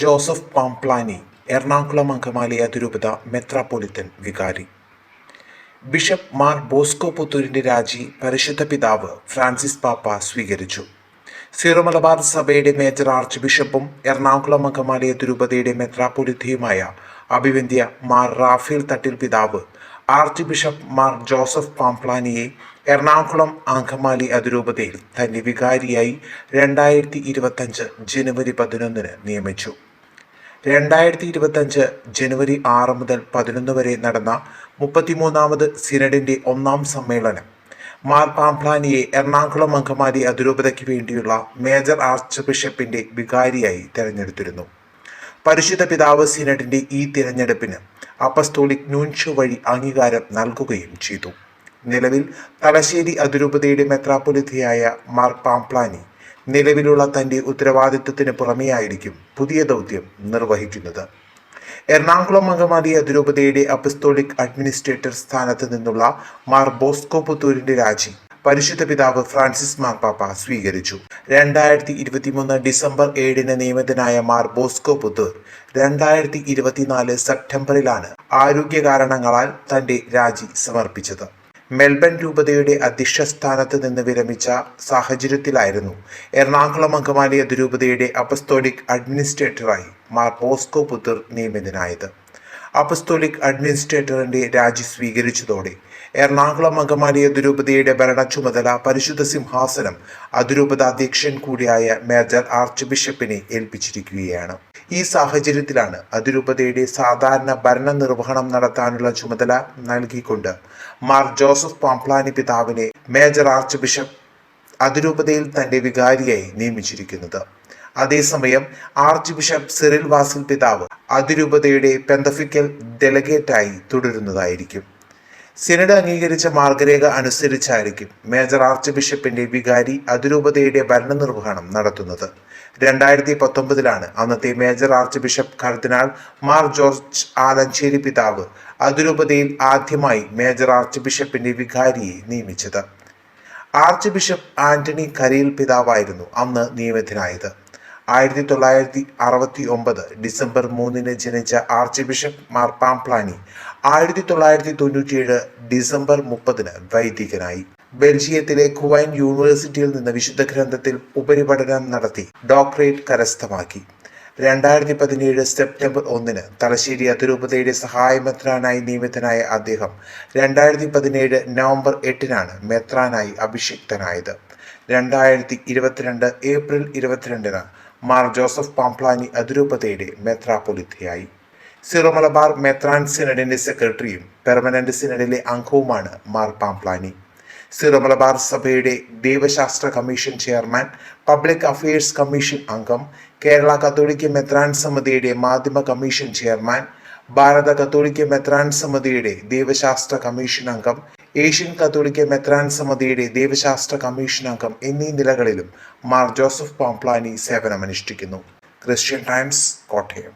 Joseph Pamplany Ernakulam Angamaly അതിരൂപത മെത്രാപ്പൊലിത്തൻ വികാരി. Bishop Mar Bosco പുത്തൂരിന്റെ രാജി പരിശുദ്ധ പിതാവ് ഫ്രാൻസിസ് പാപ്പ സ്വീകരിച്ചു. സീറോ മലബാർ സഭയുടെ മേജർ ആർച്ച് ബിഷപ്പും എറണാകുളം അങ്കമാലി അതിരൂപതയുടെ മെത്രാപൊലിത്തയുമായ അഭിവന്ധ്യ മാർ റാഫേൽ തട്ടിൽ പിതാവ് ആർച്ച് ബിഷപ്പ് മാർ ജോസഫ് പാംപ്ലാനിയെ എറണാകുളം അങ്കമാലി അതിരൂപതയിൽ തന്റെ വികാരിയായി രണ്ടായിരത്തി ഇരുപത്തഞ്ച് ജനുവരി പതിനൊന്നിന് നിയമിച്ചു. രണ്ടായിരത്തി ഇരുപത്തഞ്ച് ജനുവരി ആറ് മുതൽ പതിനൊന്ന് വരെ നടന്ന മുപ്പത്തിമൂന്നാമത് സിനഡിന്റെ ഒന്നാം സമ്മേളനം മാർ പാംപ്ലാനിയെ എറണാകുളം അങ്കമാലി അതിരൂപതയ്ക്ക് വേണ്ടിയുള്ള മേജർ ആർച്ച് ബിഷപ്പിന്റെ വികാരിയായി തിരഞ്ഞെടുത്തിരുന്നു. പരിശുദ്ധ പിതാവ് സിനഡിന്റെ ഈ തിരഞ്ഞെടുപ്പിന് അപ്പസ്തോലിക് ന്യൂൻഷു വഴി അംഗീകാരം നൽകുകയും ചെയ്തു. നിലവിൽ തലശ്ശേരി അതിരൂപതയുടെ മെത്രാപ്പൊലിത്തയായ മാർ പാംപ്ലാനി നിലവിലുള്ള തന്റെ ഉത്തരവാദിത്വത്തിന് പുറമെയായിരിക്കും പുതിയ ദൗത്യം നിർവഹിക്കുന്നത്. എറണാകുളം അങ്കമാലി അതിരൂപതയുടെ അപ്പസ്തോളിക് അഡ്മിനിസ്ട്രേറ്റർ സ്ഥാനത്ത് നിന്നുള്ള മാർ ബോസ്കോ പുത്തൂരിന്റെ രാജി പരിശുദ്ധ പിതാവ് ഫ്രാൻസിസ് മാർപ്പാപ്പ സ്വീകരിച്ചു. രണ്ടായിരത്തി ഇരുപത്തിമൂന്ന് ഡിസംബർ ഏഴിന് നിയമിതനായ മാർ ബോസ്കോ പുത്തൂർ രണ്ടായിരത്തി ഇരുപത്തിനാല് സെപ്റ്റംബറിലാണ് ആരോഗ്യ കാരണങ്ങളാൽ തന്റെ രാജി സമർപ്പിച്ചത്. മെൽബൺ രൂപതയുടെ അധ്യക്ഷ സ്ഥാനത്ത് നിന്ന് വിരമിച്ച സാഹചര്യത്തിലായിരുന്നു എറണാകുളം അങ്കമാലി അതിരൂപതയുടെ അപ്പസ്തോളിക് അഡ്മിനിസ്ട്രേറ്ററായി മാർ ബോസ്കോ പുത്തൂർ നിയമിതനായത്. അപ്പസ്തോലിക് അഡ്മിനിസ്ട്രേറ്ററിന്റെ രാജി സ്വീകരിച്ചതോടെ എറണാകുളം അങ്കമാലി അതിരൂപതയുടെ ഭരണ ചുമതല പരിശുദ്ധ സിംഹാസനം അതിരൂപത അധ്യക്ഷൻ കൂടിയായ മേജർ ആർച്ച് ബിഷപ്പിനെ ഏൽപ്പിച്ചിരിക്കുകയാണ്. ഈ സാഹചര്യത്തിലാണ് അതിരൂപതയുടെ സാധാരണ ഭരണ നിർവഹണം നടത്താനുള്ള ചുമതല നൽകിക്കൊണ്ട് മാർ ജോസഫ് പാംപ്ലാനി പിതാവിനെ മേജർ ആർച്ച് ബിഷപ്പ് അതിരൂപതയിൽ തന്റെ വികാരിയായി നിയമിച്ചിരിക്കുന്നത്. അതേസമയം ആർച്ച് ബിഷപ്പ് സിറിൽ വാസിൽ പിതാവ് അതിരൂപതയുടെ പെന്തഫിക്കൽ ഡെലഗേറ്റായി തുടരുന്നതായിരിക്കും. സിനഡ് അംഗീകരിച്ച മാർഗരേഖ അനുസരിച്ചായിരിക്കും മേജർ ആർച്ച് ബിഷപ്പിന്റെ വികാരി അതിരൂപതയുടെ ഭരണനിർവഹണം നടത്തുന്നത്. രണ്ടായിരത്തി പത്തൊമ്പതിലാണ് അന്നത്തെ major archbishop cardinal Mar George Alencherry പിതാവ് അതിരൂപതയിൽ ആദ്യമായി മേജർ ആർച്ച് ബിഷപ്പിന്റെ വികാരിയെ നിയമിച്ചത്. ആർച്ച് ബിഷപ്പ് ആന്റണി കരിയിൽ പിതാവായിരുന്നു അന്ന് നിയമിതനായത്. ആയിരത്തി തൊള്ളായിരത്തി അറുപത്തി ഒമ്പത് ഡിസംബർ മൂന്നിന് ജനിച്ച ആർച്ച് ബിഷപ്പ് മാർ പാംപ്ലാനി ആയിരത്തി തൊള്ളായിരത്തി തൊണ്ണൂറ്റിയേഴ് ഡിസംബർ മുപ്പതിന് വൈദികനായി. ബെൽജിയത്തിലെ കുവൈൻ യൂണിവേഴ്സിറ്റിയിൽ നിന്ന് വിശുദ്ധ ഗ്രന്ഥത്തിൽ ഉപരിപഠനം നടത്തി ഡോക്ടറേറ്റ് കരസ്ഥമാക്കി. രണ്ടായിരത്തി പതിനേഴ് സെപ്റ്റംബർ ഒന്നിന് തലശ്ശേരി അതിരൂപതയുടെ സഹായമെത്രാനായി നിയമിതനായ അദ്ദേഹം രണ്ടായിരത്തി പതിനേഴ് നവംബർ എട്ടിനാണ് മെത്രാനായി അഭിഷിക്തനായത്. രണ്ടായിരത്തി ഇരുപത്തിരണ്ട് ഏപ്രിൽ ഇരുപത്തിരണ്ടിന് മാർ ജോസഫ് പാംപ്ലാനി അതിരൂപതയുടെ മെത്രാപ്പൊലിത്തയായി. സിറോ മലബാർ മെത്രാൻ സിനഡിന്റെ സെക്രട്ടറിയും പെർമനന്റ് സിനഡിലെ അംഗവുമാണ് മാർ പാംപ്ലാനി. സിറോ മലബാർ സഭയുടെ ദൈവശാസ്ത്ര commission chairman public affairs commission അംഗം കേരള കത്തോലിക്ക മെത്രാൻ സമിതിയുടെ മാധ്യമ കമ്മീഷൻ ചെയർമാൻ ഭാരത കത്തോലിക്ക മെത്രാൻ സമിതിയുടെ ദൈവശാസ്ത്ര കമ്മീഷൻ അംഗം ഏഷ്യൻ കത്തോലിക്ക മെത്രാൻ സമിതിയുടെ ദൈവശാസ്ത്ര കമ്മീഷൻ അംഗം എന്നീ നിലകളിലും Mar Joseph Pamplany സേവനമനുഷ്ഠിക്കുന്നു. Christian Times Kottayam.